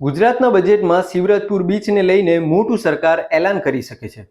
ગુજરાતના બજેટમાં શિવરાજપુર બીચને લઈને મોટું સરકાર એલાન કરી શકે છે.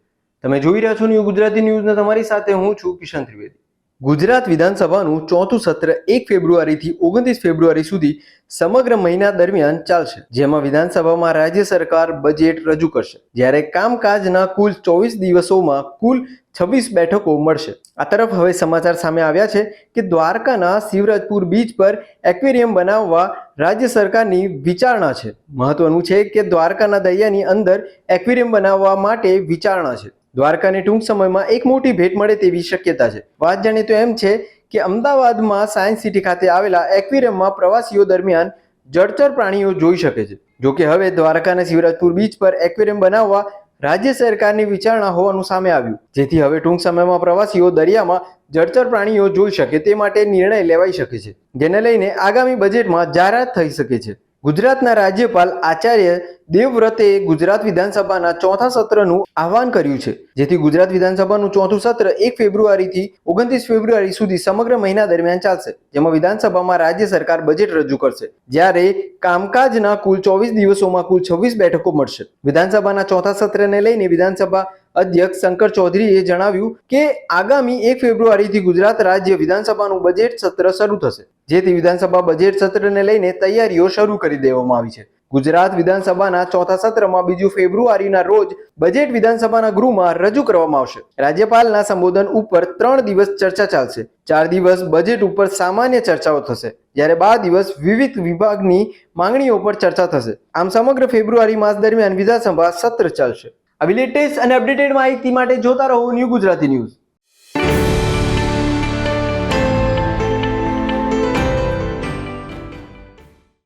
તમે જોઈ રહ્યા છો ન્યૂ ગુજરાતી ન્યૂઝને તમારી સાથે હું છું કિશન ત્રિવેદી. ગુજરાત વિધાનસભાનું ચોથું સત્ર એક ફેબ્રુઆરીથી ઓગણત્રીસ ફેબ્રુઆરી સુધી સમગ્ર મહિના દરમિયાન ચાલશે, જેમાં વિધાનસભામાં રાજ્ય સરકાર બજેટ રજૂ કરશે. જ્યારે કામકાજના કુલ ચોવીસ દિવસોમાં કુલ છવ્વીસ બેઠકો મળશે. આ તરફ હવે સમાચાર સામે આવ્યા છે કે દ્વારકાના શિવરાજપુર બીચ પર એક્વેરિયમ બનાવવા રાજ્ય સરકારની વિચારણા છે. મહત્વનું છે કે દ્વારકાના દરિયાની અંદર એક્વેરિયમ બનાવવા માટે વિચારણા છે. દ્વારકાને ટૂંક સમયમાં એક મોટી ભેટ મળે તેવી શક્યતા છે. વાત જાણીએ તો એમ છે કે અમદાવાદમાં સાયન્સ સિટી ખાતે આવેલા એક્વેરિયમમાં પ્રવાસીઓ દરમિયાન જળચર પ્રાણીઓ જોઈ શકે છે. જોકે હવે દ્વારકાના શિવરાજપુર બીચ પર એક્વેરિયમ બનાવવા રાજ્ય સરકારની વિચારણા હોવાનું સામે આવ્યું. જેથી હવે ટૂંક સમયમાં પ્રવાસીઓ દરિયામાં જળચર પ્રાણીઓ જોઈ શકે તે માટે નિર્ણય લેવાઈ શકે છે. જેને લઈને આગામી બજેટમાં જાહેરાત થઈ શકે છે. ગુજરાતના રાજ્યપાલ આચાર્ય દેવવ્રતે ગુજરાત વિધાનસભાના ચોથા સત્રનું આહવાન કર્યું છે, જેથી ગુજરાત વિધાનસભાનું ચોથું સત્ર એક ફેબ્રુઆરીથી ઓગણત્રીસ ફેબ્રુઆરી સુધી સમગ્ર મહિના દરમિયાન ચાલશે, જેમાં વિધાનસભામાં રાજ્ય સરકાર બજેટ રજૂ કરશે, જ્યારે કામકાજના કુલ ચોવીસ દિવસોમાં કુલ છવ્વીસ બેઠકો મળશે. વિધાનસભાના ચોથા સત્રને લઈને વિધાનસભા અધ્યક્ષ શંકર ચૌધરીએ જણાવ્યું કે આગામી એક ફેબ્રુઆરીથી ગુજરાત રાજ્ય વિધાનસભાનું બજેટ સત્ર શરૂ થશે. જેથી વિધાનસભા બજેટ સત્રને લઈને તૈયારીઓ શરૂ કરી દેવામાં આવી છે. ગુજરાત વિધાનસભાના ચોથા સત્રમાં બીજું ફેબ્રુઆરીના રોજ બજેટ વિધાનસભાના ગૃહમાં રજૂ કરવામાં આવશે. રાજ્યપાલના સંબોધન ઉપર ત્રણ દિવસ ચર્ચા ચાલશે. ચાર દિવસ બજેટ ઉપર સામાન્ય ચર્ચાઓ થશે. જ્યારે બાર દિવસ વિવિધ વિભાગની માંગણીઓ પર ચર્ચા થશે. આમ સમગ્ર ફેબ્રુઆરી માસ દરમિયાન વિધાનસભા સત્ર ચાલશે. આવી લેટેસ્ટ અને અપડેટેડ માહિતી માટે જોતા રહો ન્યૂ ગુજરાતી ન્યૂઝ.